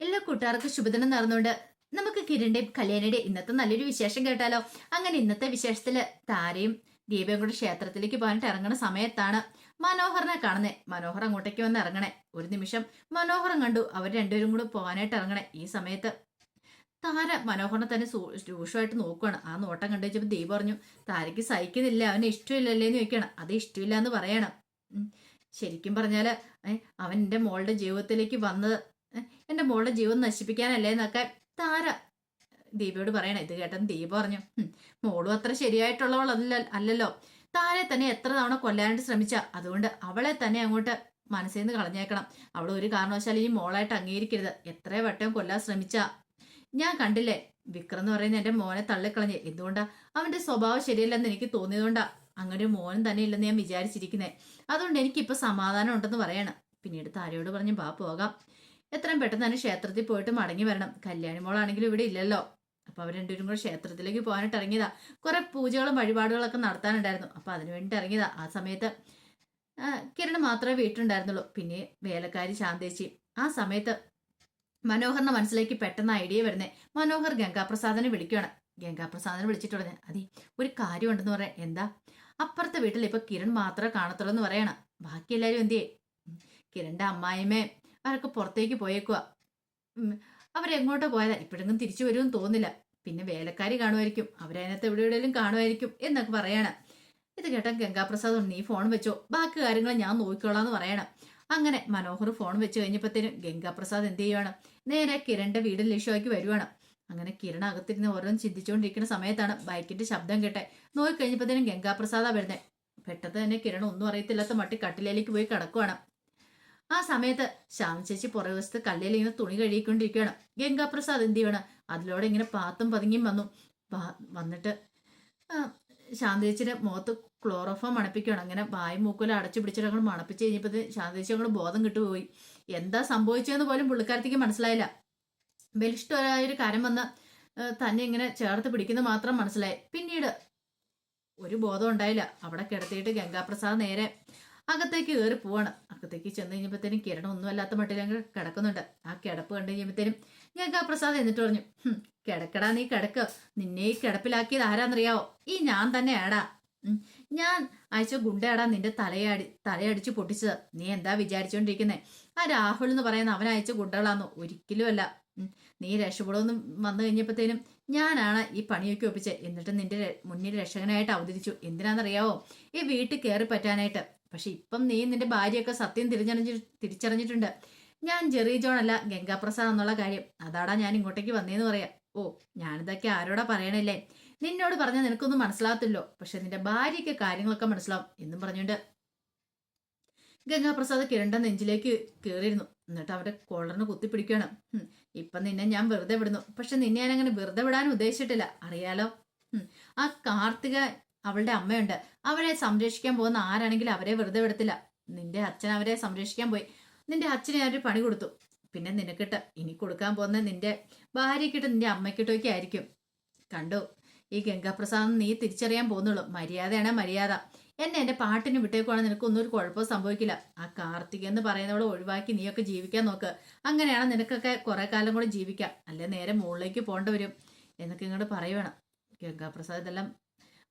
എല്ലാ കൂട്ടുകാർക്കും ശുഭദിനം നടന്നുകൊണ്ട് നമുക്ക് കിരണിന്റെയും കല്യാണിയുടെയും ഇന്നത്തെ നല്ലൊരു വിശേഷം കേട്ടാലോ? അങ്ങനെ ഇന്നത്തെ വിശേഷത്തിൽ താരയും ദീപയും കൂടെ ക്ഷേത്രത്തിലേക്ക് പോകാനായിട്ട് ഇറങ്ങുന്ന സമയത്താണ് മനോഹറിനെ കാണുന്നത് മനോഹർ അങ്ങോട്ടേക്ക് വന്ന് ഇറങ്ങണേ. ഒരു നിമിഷം മനോഹരം കണ്ടു. അവർ രണ്ടുപേരും കൂടെ പോകാനായിട്ട് ഇറങ്ങണേ ഈ സമയത്ത്. താര മനോഹറിനെ തന്നെ രൂക്ഷമായിട്ട് നോക്കുകയാണ് ആ നോട്ടം കണ്ടു വെച്ചപ്പോൾ ദീപ പറഞ്ഞു താരയ്ക്ക് സഹിക്കുന്നില്ല. അവന് ഇഷ്ടമില്ലല്ലേ എന്ന് ചോദിക്കണം അത് ഇഷ്ടമില്ല എന്ന് പറയണം ശരിക്കും പറഞ്ഞാൽ അവൻ എന്റെ മോളുടെ ജീവിതത്തിലേക്ക് വന്നത് എന്റെ മോളുടെ ജീവൻ നശിപ്പിക്കാനല്ലേ എന്നൊക്കെ താര ദീപയോട് പറയണേ. ഇത് കേട്ടെന്ന് ദീപ പറഞ്ഞു "ഹും, മോളും അത്ര ശരിയായിട്ടുള്ളവളല്ല അല്ലല്ലോ. താരെ തന്നെ എത്ര തവണ കൊല്ലാനായിട്ട് ശ്രമിച്ച അതുകൊണ്ട് അവളെ തന്നെ അങ്ങോട്ട് മനസ്സിൽ നിന്ന് കളഞ്ഞേക്കണം. അവൾ ഒരു കാരണവശാലും ഈ മോളായിട്ട് അംഗീകരിക്കരുത്. എത്ര വട്ടം കൊല്ലാൻ ശ്രമിച്ച. ഞാൻ കണ്ടില്ലേ വിക്രം എന്ന് പറയുന്ന എന്റെ മോനെ തള്ളിക്കളഞ്ഞ്. എന്തുകൊണ്ടാ? അവന്റെ സ്വഭാവം ശരിയല്ലെന്ന് എനിക്ക് തോന്നിയതുകൊണ്ടാ. അങ്ങനെ ഒരു മോനും തന്നെ ഇല്ലെന്ന് ഞാൻ വിചാരിച്ചിരിക്കുന്നേ. അതുകൊണ്ട് എനിക്കിപ്പോൾ സമാധാനം ഉണ്ടെന്ന് പറയണം. പിന്നീട് താരയോട് പറഞ്ഞ് ബാ പോകാം. എത്രയും പെട്ടെന്ന് തന്നെ ക്ഷേത്രത്തിൽ പോയിട്ട് മടങ്ങി വരണം. കല്യാണി മോളാണെങ്കിലും ഇവിടെ ഇല്ലല്ലോ. അപ്പൊ അവർ രണ്ടുപേരും കൂടെ ക്ഷേത്രത്തിലേക്ക് പോകാനായിട്ട് ഇറങ്ങിയതാ. കുറെ പൂജകളും വഴിപാടുകളൊക്കെ നടത്താനുണ്ടായിരുന്നു. അപ്പൊ അതിനു വേണ്ടി ഇറങ്ങിയതാ. ആ സമയത്ത് കിരൺ മാത്രമേ വീട്ടിലുണ്ടായിരുന്നുള്ളൂ. പിന്നെ വേലക്കാരി ശാന്തേച്ചി. ആ സമയത്ത് മനോഹറിന്റെ മനസ്സിലേക്ക് പെട്ടെന്ന് ഐഡിയ വരുന്നേ. മനോഹർ ഗംഗാപ്രസാദിനെ വിളിക്കുകയാണ് ഗംഗാപ്രസാദിനെ വിളിച്ചിട്ട് പറഞ്ഞു അതെ ഒരു കാര്യമുണ്ടെന്ന് പറയാം. എന്താ? അപ്പുറത്തെ വീട്ടിൽ ഇപ്പൊ കിരൺ മാത്രമേ കാണത്തുള്ളൂ എന്ന് പറയണം. ബാക്കി എല്ലാവരും എന്തിയേ. കിരണിന്റെ അമ്മായിമ്മേ അവരൊക്കെ പുറത്തേക്ക് പോയേക്കുക അവരെങ്ങോട്ടോ പോയതാ. ഇപ്പോഴെങ്കിലും തിരിച്ചു വരുമെന്ന് തോന്നില്ല പിന്നെ വേലക്കാരി കാണുമായിരിക്കും. അവരതിനകത്ത് എവിടെ എവിടെയെങ്കിലും കാണുമായിരിക്കും എന്നൊക്കെ പറയണം. ഇത് കേട്ടാൽ ഗംഗാപ്രസാദ് നീ ഫോൺ വെച്ചോ. ബാക്കി കാര്യങ്ങൾ ഞാൻ നോക്കിക്കോളാം എന്ന് പറയണം. അങ്ങനെ മനോഹർ ഫോൺ വെച്ച് കഴിഞ്ഞപ്പോഴത്തേനും ഗംഗാപ്രസാദ് എന്ത് ചെയ്യുവാണ്? നേരെ കിരണിന്റെ വീട് ലക്ഷ്യമാക്കി വരുവാണ്. അങ്ങനെ കിരൺ അകത്തിരുന്ന് ഓരോന്ന് ചിന്തിച്ചുകൊണ്ടിരിക്കുന്ന സമയത്താണ് ബൈക്കിന്റെ ശബ്ദം കേട്ടെ. നോക്കിക്കഴിഞ്ഞപ്പോഴത്തേനും ഗംഗാപ്രസാദാ വരുന്നത് പെട്ടെന്ന് തന്നെ കിരൺ ഒന്നും അറിയത്തില്ലാത്ത മട്ടി കട്ടിലേക്ക് പോയി കിടക്കുവാണ്. ആ സമയത്ത് ശ്യാം ചേച്ചി പുറകുവശത്ത് കല്ലിൽ ഇങ്ങനെ തുണി കഴുകിക്കൊണ്ടിരിക്കുകയാണ്. ഗംഗാപ്രസാദ് എന്ത് ചെയ്യണം അതിലൂടെ ഇങ്ങനെ പാത്തും പതുങ്ങിയും വന്നു. വന്നിട്ട് ആ, ശാന്ത ചേച്ചിയുടെ മുഖത്ത് ക്ലോറോഫോം മണപ്പിക്കുകയാണ്. അങ്ങനെ വായും മൂക്കുല അടച്ചു പിടിച്ചിട്ട് അങ്ങോട്ട് മണപ്പിച്ച് കഴിഞ്ഞപ്പോൾ ശാന്ത ചേച്ചി അങ്ങോട്ട് ബോധം കിട്ടുപോയി. എന്താ സംഭവിച്ചതെന്ന് പോലും പുള്ളിക്കാരത്തേക്ക് മനസ്സിലായില്ല. ബലിഷ്ഠമായൊരു കാര്യം വന്ന് തന്നെ ഇങ്ങനെ ചേർത്ത് പിടിക്കുന്നത് മാത്രം മനസ്സിലായി. പിന്നീട് ഒരു ബോധം ഉണ്ടായില്ല. അവിടെ കിടത്തിയിട്ട് ഗംഗാപ്രസാദ് നേരെ അകത്തേക്ക് കയറി പോവാണ്. അകത്തേക്ക് ചെന്ന് കഴിഞ്ഞപ്പോഴത്തേനും കിരണം ഒന്നും അല്ലാത്ത മട്ടിൽ കിടക്കുന്നുണ്ട്. ആ കിടപ്പ് കണ്ടു കഴിയുമ്പോഴത്തേനും പ്രസാദ് എന്നിട്ട് പറഞ്ഞു "ഹും, കിടക്കടാ നീ കിടക്ക്. നിന്നെ ഈ കിടപ്പിലാക്കിയത് ആരാന്നറിയാവോ? ഈ ഞാൻ തന്നെ ആടാ ഞാൻ അയച്ച ഗുണ്ടയാടാ നിന്റെ തലയടി തലയടിച്ച് പൊട്ടിച്ചത്. നീ എന്താ വിചാരിച്ചോണ്ടിരിക്കുന്നേ? ആ രാഹുൽ എന്ന് പറയുന്ന അവൻ അയച്ച ഗുണ്ടകളാന്നോ? ഒരിക്കലും അല്ല. നീ രക്ഷപ്പെടുമെന്ന് വന്നു കഴിഞ്ഞപ്പോഴത്തേനും ഞാനാണ് ഈ പണിയൊക്കെ ഒപ്പിച്ചത്. എന്നിട്ട് നിന്റെ മുന്നിൽ രക്ഷകനായിട്ട് അവതരിച്ചു. എന്തിനാണെന്നറിയാവോ ഈ വീട്ടിൽ കയറി പറ്റാനായിട്ട്. പക്ഷെ ഇപ്പം നീ നിന്റെ ഭാര്യയൊക്കെ സത്യം തിരിച്ചറിഞ്ഞി തിരിച്ചറിഞ്ഞിട്ടുണ്ട്. ഞാൻ ജെറി ജോൺ അല്ല ഗംഗാപ്രസാദ് എന്നുള്ള കാര്യം. അതാടാ ഞാൻ ഇങ്ങോട്ടേക്ക് വന്നേന്ന് പറയാം. ഓ ഞാനിതൊക്കെ ആരോടാ പറയണില്ലേ? നിന്നോട് പറഞ്ഞാൽ നിനക്കൊന്നും മനസ്സിലാകത്തില്ലോ പക്ഷെ നിന്റെ ഭാര്യയ്ക്ക് കാര്യങ്ങളൊക്കെ മനസ്സിലാവും എന്നും പറഞ്ഞുകൊണ്ട് ഗംഗാപ്രസാദ് കിരണ്ട നെഞ്ചിലേക്ക് കയറിയിരുന്നു എന്നിട്ട് അവരുടെ കോളറിന് കുത്തിപ്പിടിക്കുകയാണ്. ഇപ്പൊ നിന്നെ ഞാൻ വെറുതെ വിടുന്നു. പക്ഷെ നിന്നെ ഞാൻ അങ്ങനെ വെറുതെ വിടാൻ ഉദ്ദേശിച്ചിട്ടില്ല. അറിയാലോ? ആ കാർത്തിക അവളുടെ അമ്മയുണ്ട്. അവരെ സംരക്ഷിക്കാൻ പോകുന്ന ആരാണെങ്കിലും അവരെ വെറുതെ വിടത്തില്ല. നിന്റെ അച്ഛൻ അവരെ സംരക്ഷിക്കാൻ പോയി. നിന്റെ അച്ഛനെ അവർ പണി കൊടുത്തു. പിന്നെ നിനക്കിട്ട് ഇനി കൊടുക്കാൻ പോകുന്ന നിന്റെ ഭാര്യക്കിട്ട് നിന്റെ അമ്മയ്ക്കിട്ടൊക്കെ ആയിരിക്കും. കണ്ടു? ഈ ഗംഗാപ്രസാദ് നീ തിരിച്ചറിയാൻ പോകുന്നുള്ളൂ. മര്യാദയാണ് മര്യാദ. എന്നെ എന്റെ പാട്ടിന് വിട്ടേക്കുവാണെങ്കിൽ നിനക്കൊന്നും ഒരു കുഴപ്പവും സംഭവിക്കില്ല. ആ കാർത്തിക എന്ന് പറയുന്നവളെ ഒഴിവാക്കി നീയൊക്കെ ജീവിക്കാൻ നോക്ക്. അങ്ങനെയാണ് നിനക്കൊക്കെ കുറെ കാലം കൂടെ ജീവിക്കാം. അല്ലെ നേരെ മുകളിലേക്ക് പോകേണ്ടി വരും. എന്നൊക്കെ ഇങ്ങോട്ട് പറയുവാണ്. ഗംഗാപ്രസാദ് ഇതെല്ലാം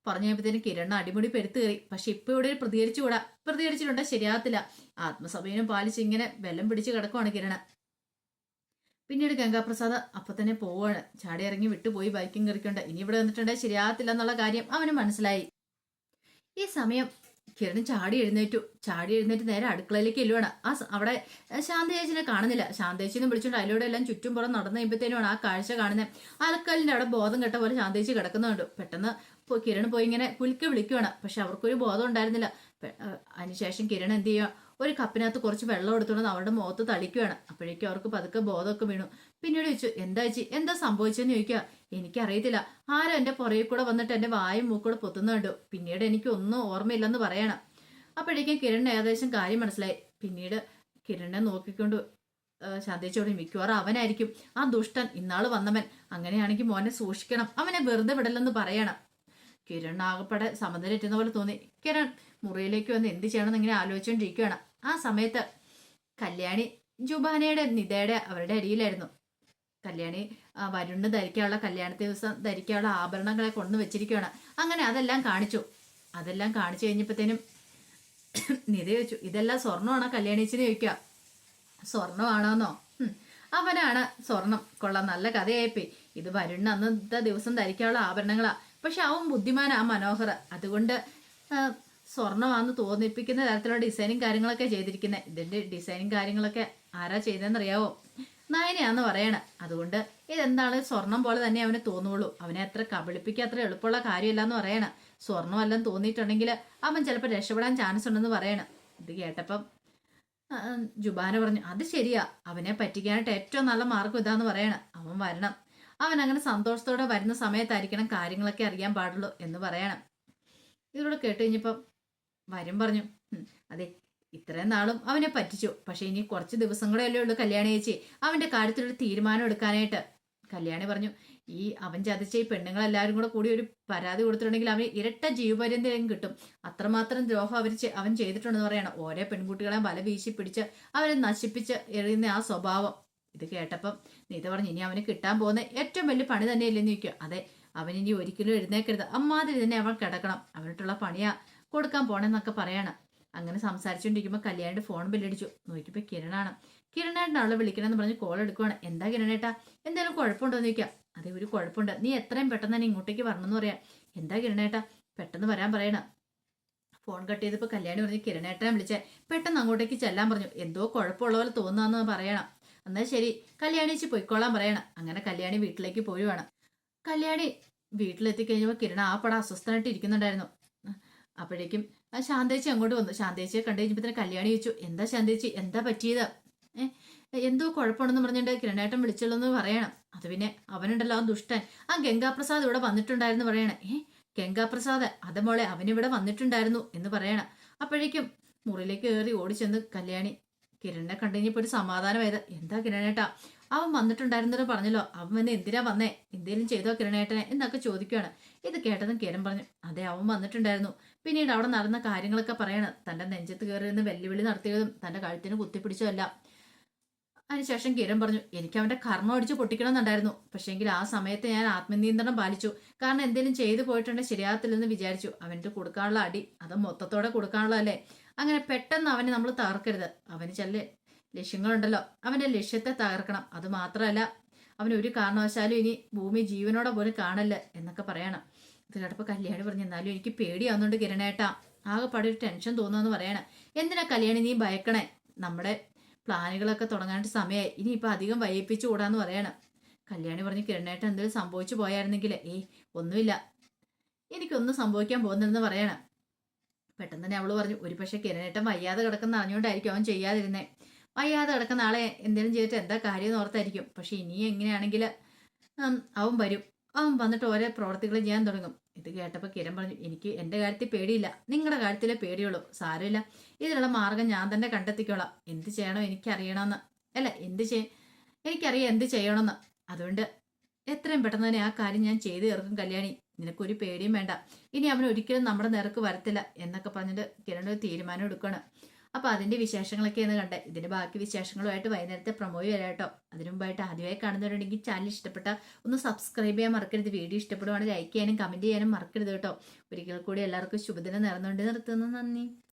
പറഞ്ഞു കഴിയുമ്പോഴത്തേനും കിരൺ അടിമുടി പെരുത്തു കയറി. പക്ഷെ ഇപ്പൊ ഇവിടെ പ്രതികരിച്ചുകൂടാ? പ്രതികരിച്ചിട്ടുണ്ട്? ശരിയാകത്തില്ല. ആത്മസമയം പാലിച്ച് ഇങ്ങനെ വെല്ലം പിടിച്ച് കിടക്കുവാണ് കിരണ. പിന്നീട് ഗംഗാപ്രസാദ് അപ്പൊ തന്നെ പോവാണ്. ചാടി ഇറങ്ങി വിട്ടുപോയി ബൈക്കും കയറിക്കൊണ്ട് ഇനി ഇവിടെ വന്നിട്ടുണ്ടെങ്കിൽ ശരിയാകത്തില്ല എന്നുള്ള കാര്യം അവന് മനസ്സിലായി. ഈ സമയം കിരൺ ചാടി എഴുന്നേറ്റു. ചാടി എഴുന്നേറ്റ് നേരെ അടുക്കളയിലേക്ക് എല്ലുവാണ് ആ അവിടെ ശാന്തേച്ചിനെ കാണുന്നില്ല. ശാന്തേച്ചിനെ വിളിച്ചുകൊണ്ട് അതിലൂടെ എല്ലാം ചുറ്റും പുറം നടന്നു കഴിയുമ്പോഴത്തേനുമാണ് ആ കാഴ്ച കാണുന്നത് അലക്കലിന്റെ അവിടെ ബോധം കെട്ട പോലെ ശാന്തേച്ചി കിടക്കുന്നുണ്ട്. പെട്ടെന്ന് കിരൺ പോയി ഇങ്ങനെ കുലുക്കി വിളിക്കുവാണ്. പക്ഷെ അവർക്കൊരു ബോധം ഉണ്ടായിരുന്നില്ല. അതിനുശേഷം കിരൺ എന്ത് ചെയ്യുക ഒരു കപ്പിനകത്ത് കുറച്ച് വെള്ളം എടുത്തുകൊണ്ട് അവരുടെ മുഖത്ത് തളിക്കുകയാണ് അപ്പോഴേക്കും അവർക്ക് പതുക്കെ ബോധമൊക്കെ വീണു. പിന്നീട് ചോദിച്ചു എന്താ ചേച്ചി? എന്താ സംഭവിച്ചെന്ന് ചോദിക്കുക എനിക്കറിയത്തില്ല. ആരും എന്റെ പുറകിൽ കൂടെ വന്നിട്ട് എന്റെ വായും മൂക്കൂടെ പൊത്തുന്നുണ്ട് പിന്നീട് എനിക്ക് ഒന്നും ഓർമ്മയില്ലെന്ന് പറയണം. അപ്പോഴേക്കും കിരണിന് ഏകദേശം കാര്യം മനസ്സിലായി. പിന്നീട് കിരണിനെ നോക്കിക്കൊണ്ട് ശാന്തിച്ചോടി മിക്കവാറും അവനായിരിക്കും. ആ ദുഷ്ടൻ ഇന്നാൾ വന്നവൻ. അങ്ങനെയാണെങ്കിൽ മോനെ സൂക്ഷിക്കണം. അവനെ വെറുതെ വിടലെന്ന് പറയണം. കിരൺ ആകപ്പെടെ സമനിലെറ്റുന്ന പോലെ തോന്നി. കിരൺ മുറിയിലേക്ക് വന്ന് എന്ത് ചെയ്യണമെന്ന് ഇങ്ങനെ ആലോചിച്ചുകൊണ്ടിരിക്കുകയാണ് ആ സമയത്ത് കല്യാണി ജുബാനയുടെ നിതയുടെ അവരുടെ അരിയിലായിരുന്നു കല്യാണി വരുണ് ധരിക്കാനുള്ള കല്യാണ ദിവസം ധരിക്കാനുള്ള ആഭരണങ്ങളെ കൊണ്ടു വെച്ചിരിക്കുകയാണ്. അങ്ങനെ അതെല്ലാം കാണിച്ചു. അതെല്ലാം കാണിച്ചു കഴിഞ്ഞപ്പോഴത്തേനും നിധ ചോദിച്ചു ഇതെല്ലാം സ്വർണമാണോ കല്യാണിച്ചിന് ചോദിക്കുക? സ്വർണമാണോന്നോ അവനാണ് സ്വർണം. കൊള്ളാം നല്ല കഥയായിപ്പോയി ഇത് വരുണ്ണ അന്നത്തെ ദിവസം ധരിക്കാനുള്ള ആഭരണങ്ങളാ. പക്ഷെ അവൻ ബുദ്ധിമാനാ മനോഹർ. അതുകൊണ്ട് സ്വർണമാണെന്ന് തോന്നിപ്പിക്കുന്ന തരത്തിലുള്ള ഡിസൈനും കാര്യങ്ങളൊക്കെ ചെയ്തിരിക്കുന്നത് ഇതിന്റെ ഡിസൈനും കാര്യങ്ങളൊക്കെ ആരാ ചെയ്തതെന്നറിയാവോ? നയനയാന്ന് പറയണ. അതുകൊണ്ട് ഇതെന്താണ്? സ്വർണം പോലെ തന്നെ അവന് തോന്നുള്ളൂ. അവനെ അത്ര കബളിപ്പിക്കുക അത്ര എളുപ്പമുള്ള കാര്യമല്ല എന്ന് പറയണ. സ്വർണം എല്ലാം തോന്നിയിട്ടുണ്ടെങ്കിൽ അവൻ ചിലപ്പോൾ രക്ഷപ്പെടാൻ ചാൻസ് ഉണ്ടെന്ന് പറയണ. ഇത് കേട്ടപ്പം ജുബാന പറഞ്ഞു അത് ശരിയാ. അവനെ പറ്റിക്കാനായിട്ട് ഏറ്റവും നല്ല മാർഗം ഇതാന്ന് പറയണ. അവൻ വരണം. അവൻ അങ്ങനെ സന്തോഷത്തോടെ വരുന്ന സമയത്തായിരിക്കണം കാര്യങ്ങളൊക്കെ അറിയാൻ പാടുള്ളൂ എന്ന് പറയണം. ഇതിലൂടെ കേട്ട് കഴിഞ്ഞപ്പം വരും പറഞ്ഞു അതെ ഇത്രയും നാളും അവനെ പറ്റിച്ചു. പക്ഷെ ഇനി കുറച്ച് ദിവസം കൂടെ അല്ലേ ഉള്ളൂ കല്യാണി ചേച്ചി. അവന്റെ കാര്യത്തിലൊരു തീരുമാനം എടുക്കാനായിട്ട്. കല്യാണി പറഞ്ഞു ഈ അവൻ ചതിച്ച ഈ പെണ്ണുങ്ങളെല്ലാവരും കൂടെ കൂടി ഒരു പരാതി കൊടുത്തിട്ടുണ്ടെങ്കിൽ അവന് ഇരട്ട ജീവപര്യന്തം കിട്ടും. അത്രമാത്രം ദ്രോഹം അവർ അവൻ ചെയ്തിട്ടുണ്ടെന്ന് പറയണം. ഓരോ പെൺകുട്ടികളെ വല വീശി പിടിച്ച് അവരെ നശിപ്പിച്ച് എറിയുന്ന ആ സ്വഭാവം. ഇത് കേട്ടപ്പം നീത പറഞ്ഞു ഇനി അവന് കിട്ടാൻ പോകുന്ന ഏറ്റവും വലിയ പണി തന്നെയല്ലെന്ന് ചോദിക്കുക. അതെ അവൻ ഇനി ഒരിക്കലും എഴുന്നേക്കരുത് അമ്മാതിരി തന്നെ അവൻ കിടക്കണം. അവനിട്ടുള്ള പണിയാ കൊടുക്കാൻ പോണെന്നൊക്കെ പറയാണ്. അങ്ങനെ സംസാരിച്ചുകൊണ്ടിരിക്കുമ്പോൾ കല്യാണിന്റെ ഫോൺ ബില്ലടിച്ചു. നോക്കിയപ്പോൾ കിരണാണ്. കിരണേട്ടൻ അവളെ വിളിക്കണമെന്ന് പറഞ്ഞ് കോൾ എടുക്കുവാണ്. എന്താ കിരണേട്ടാ? എന്തെങ്കിലും കുഴപ്പമുണ്ടോ? എന്ന് ചോദിക്കാം അതെ ഒരു കുഴപ്പമുണ്ട്. നീ എത്രയും പെട്ടെന്ന് തന്നെ ഇങ്ങോട്ടേക്ക് വരണമെന്ന് പറയാം. എന്താ കിരണേട്ടാ? പെട്ടെന്ന് വരാൻ പറയണ. ഫോൺ കട്ട് ചെയ്തപ്പോൾ കല്യാണി പറഞ്ഞ് കിരണേട്ടനെ വിളിച്ചേ. പെട്ടെന്ന് അങ്ങോട്ടേക്ക് ചെല്ലാൻ പറഞ്ഞു. എന്തോ കുഴപ്പമുള്ള പോലെ തോന്നുകയെന്ന് പറയണം. എന്നാ ശരി. കല്യാണിച്ച് പൊയ്ക്കോളാൻ പറയണം. അങ്ങനെ കല്യാണി വീട്ടിലേക്ക് പോയി വേണം കല്യാണി വീട്ടിലെത്തി കഴിഞ്ഞപ്പോൾ കിരണ ആ പടം അസ്വസ്ഥനായിട്ട് ഇരിക്കുന്നുണ്ടായിരുന്നു. അപ്പോഴേക്കും ആ ശാന്തേച്ചി അങ്ങോട്ട് വന്നു. ശാന്തേച്ചിയെ കണ്ടു കഴിഞ്ഞപ്പോൾ കല്യാണി ചോദിച്ചു എന്താ ശാന്തേച്ചി? എന്താ പറ്റിയത്? എന്തോ കുഴപ്പമുണ്ടെന്ന് പറഞ്ഞിട്ട് കിരണേട്ടൻ വിളിച്ചുള്ളൂ പറയണം. അത് പിന്നെ അവനുണ്ടല്ലോ ആ ദുഷ്ടൻ. ആ ഗംഗാപ്രസാദ് ഇവിടെ വന്നിട്ടുണ്ടായിരുന്നു പറയണേ. ഏ ഗംഗാപ്രസാദ് അത് മോളെ അവനിവിടെ വന്നിട്ടുണ്ടായിരുന്നു എന്ന് പറയണം. അപ്പോഴേക്കും മുറിയിലേക്ക് കയറി ഓടിച്ചെന്ന് കല്യാണി കിരണിനെ കണ്ടു കഴിഞ്ഞപ്പോൾ ഒരു സമാധാനമായത് എന്താ കിരണേട്ടാ അവൻ വന്നിട്ടുണ്ടായിരുന്നു പറഞ്ഞല്ലോ. അവൻ വന്ന് എന്തിനാ വന്നേ? എന്തേലും ചെയ്തോ കിരണേട്ടനെ എന്നൊക്കെ ചോദിക്കുകയാണ് ഇത് കേട്ടതും കിരൺ പറഞ്ഞു അതെ അവൻ വന്നിട്ടുണ്ടായിരുന്നു. പിന്നീട് അവിടെ നടന്ന കാര്യങ്ങളൊക്കെ പറയാണ്. തന്റെ നെഞ്ചത്ത് കയറി നിന്ന് വെല്ലുവിളി നടത്തിയതും തന്റെ കഴുത്തിന് കുത്തിപ്പിടിച്ചതല്ല അതിനുശേഷം കിരൺ പറഞ്ഞു എനിക്ക് അവന്റെ കർമ്മം അടിച്ച് പൊട്ടിക്കണമെന്നുണ്ടായിരുന്നു. പക്ഷേങ്കിൽ ആ സമയത്ത് ഞാൻ ആത്മനിയന്ത്രണം പാലിച്ചു. കാരണം എന്തേലും ചെയ്തു പോയിട്ടുണ്ടെങ്കിൽ ശരിയാകത്തില്ലെന്ന് വിചാരിച്ചു. അവന്റെ കൊടുക്കാനുള്ള അടി അത് മൊത്തത്തോടെ കൊടുക്കാനുള്ള അല്ലേ അങ്ങനെ പെട്ടെന്ന് അവനെ നമ്മൾ തകർക്കരുത്. അവന് ചില ലക്ഷ്യങ്ങളുണ്ടല്ലോ. അവന്റെ ലക്ഷ്യത്തെ തകർക്കണം. അത് മാത്രമല്ല അവൻ ഒരു കാരണവശാലും ഇനി ഭൂമി ജീവനോടെ പോലും കാണല്ല എന്നൊക്കെ പറയണം. ഇത് കേട്ടപ്പോൾ കല്യാണി പറഞ്ഞു എന്നാലും എനിക്ക് പേടിയാവുന്നുണ്ട് കിരണേട്ടാ. ആകെപ്പാടെ ഒരു ടെൻഷൻ തോന്നുമെന്ന് പറയണം. എന്തിനാ കല്യാണി നീ ഭയക്കണേ? നമ്മുടെ പ്ലാനുകളൊക്കെ തുടങ്ങാനായിട്ട് സമയമായി ഇനി ഇപ്പം അധികം വൈകിപ്പിച്ചു കൂടാന്ന് പറയണം. കല്യാണി പറഞ്ഞു കിരണേട്ടൻ എന്തെങ്കിലും സംഭവിച്ചു പോയായിരുന്നെങ്കിൽ ഏയ് ഒന്നുമില്ല. എനിക്കൊന്നും സംഭവിക്കാൻ പോകുന്നില്ലെന്ന് പറയണം. പെട്ടെന്ന് തന്നെ അവൾ പറഞ്ഞു ഒരു പക്ഷെ കിരണേട്ടൻ വയ്യാതെ കിടക്കുന്ന അറിഞ്ഞുകൊണ്ടായിരിക്കും അവൻ ചെയ്യാതിരുന്നേ. വയ്യാതെ കിടക്കുന്ന ആളെ എന്തെങ്കിലും ചെയ്തിട്ട് എന്താ കാര്യം ഓർത്തായിരിക്കും. പക്ഷെ ഇനി എങ്ങനെയാണെങ്കിൽ അവൻ വരും. അവൻ വന്നിട്ട് ഓരോ പ്രവർത്തികൾ ചെയ്യാൻ തുടങ്ങും. ഇത് കേട്ടപ്പോൾ കിരൺ പറഞ്ഞു എനിക്ക് എന്റെ കാര്യത്തിൽ പേടിയില്ല. നിങ്ങളുടെ കാര്യത്തിലേ പേടിയുള്ളൂ. സാരമില്ല. ഇതിനുള്ള മാർഗം ഞാൻ തന്നെ കണ്ടെത്തിക്കോളാം. എന്ത് ചെയ്യണോ എനിക്കറിയണമെന്ന്. അല്ല എന്ത് ചെയ്യ എനിക്കറിയാം എന്ത് ചെയ്യണമെന്ന്. അതുകൊണ്ട് എത്രയും പെട്ടെന്ന് തന്നെ ആ കാര്യം ഞാൻ ചെയ്തു തീർക്കും കല്യാണി. നിനക്കൊരു പേടിയും വേണ്ട. ഇനി അവൻ ഒരിക്കലും നമ്മുടെ നേർക്ക് വരത്തില്ല എന്നൊക്കെ പറഞ്ഞിട്ട് കിരൺ ഒരു തീരുമാനം എടുക്കണം. അപ്പോൾ അതിന്റെ വിശേഷങ്ങളൊക്കെയാണ് കണ്ടെ. ഇതിന്റെ ബാക്കി വിശേഷങ്ങളുമായിട്ട് വൈകുന്നേരത്തെ പ്രൊമോയ് വരാം കേട്ടോ. അതിനു മുമ്പായിട്ട് ആദ്യമായി കാണുന്നവരുണ്ടെങ്കിൽ ചാനൽ ഇഷ്ടപ്പെട്ട ഒന്ന് സബ്സ്ക്രൈബ് ചെയ്യാൻ മറക്കരുത്. വീഡിയോ ഇഷ്ടപ്പെടുവാണെങ്കിൽ ലൈക്ക് ചെയ്യാനും കമന്റ് ചെയ്യാനും മറക്കരുത് കേട്ടോ. ഒരിക്കൽ കൂടി എല്ലാവർക്കും ശുഭദിനം നേർന്നുകൊണ്ട് നിർത്തുന്നു. നന്ദി.